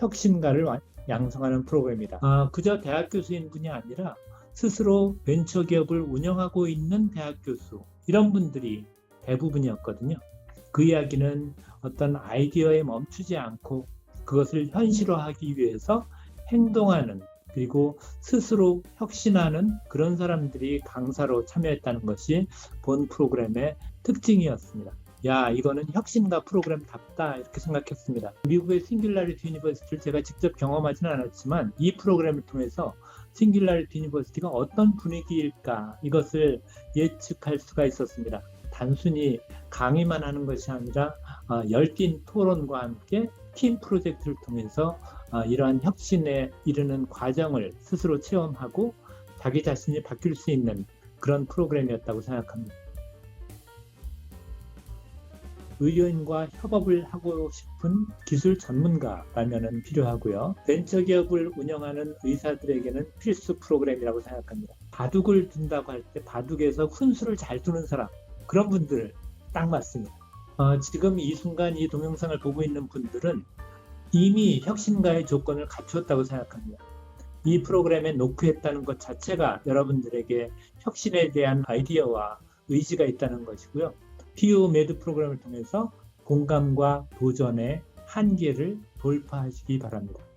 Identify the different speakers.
Speaker 1: 혁신가를 완- 양성하는 프로그램이다. 아, 그저 대학 교수인 분이 아니라 스스로 벤처 기업을 운영하고 있는 대학 교수 이런 분들이 대부분이었거든요. 그 이야기는 어떤 아이디어에 멈추지 않고 그것을 현실화하기 위해서 행동하는 그리고 스스로 혁신하는 그런 사람들이 강사로 참여했다는 것이 본 프로그램의 특징이었습니다. 야, 이거는 혁신가 프로그램답다 이렇게 생각했습니다. 미국의 싱귤라리티 유니버시티를 제가 직접 경험하지는 않았지만 이 프로그램을 통해서 싱귤라리티 유니버시티가 어떤 분위기일까 이것을 예측할 수가 있었습니다. 단순히 강의만 하는 것이 아니라 어, 열띤 토론과 함께 팀 프로젝트를 통해서 어, 이러한 혁신에 이르는 과정을 스스로 체험하고 자기 자신이 바뀔 수 있는 그런 프로그램이었다고 생각합니다. 의료인과 협업을 하고 싶은 기술 전문가라면 필요하고요. 벤처기업을 운영하는 의사들에게는 필수 프로그램이라고 생각합니다. 바둑을 둔다고 할 때 바둑에서 훈수를 잘 두는 사람 그런 분들 딱 맞습니다. 어, 지금 이 순간 이 동영상을 보고 있는 분들은 이미 혁신가의 조건을 갖추었다고 생각합니다. 이 프로그램에 노크했다는 것 자체가 여러분들에게 혁신에 대한 아이디어와 의지가 있다는 것이고요. PU 매드 프로그램을 통해서 공감과 도전의 한계를 돌파하시기 바랍니다.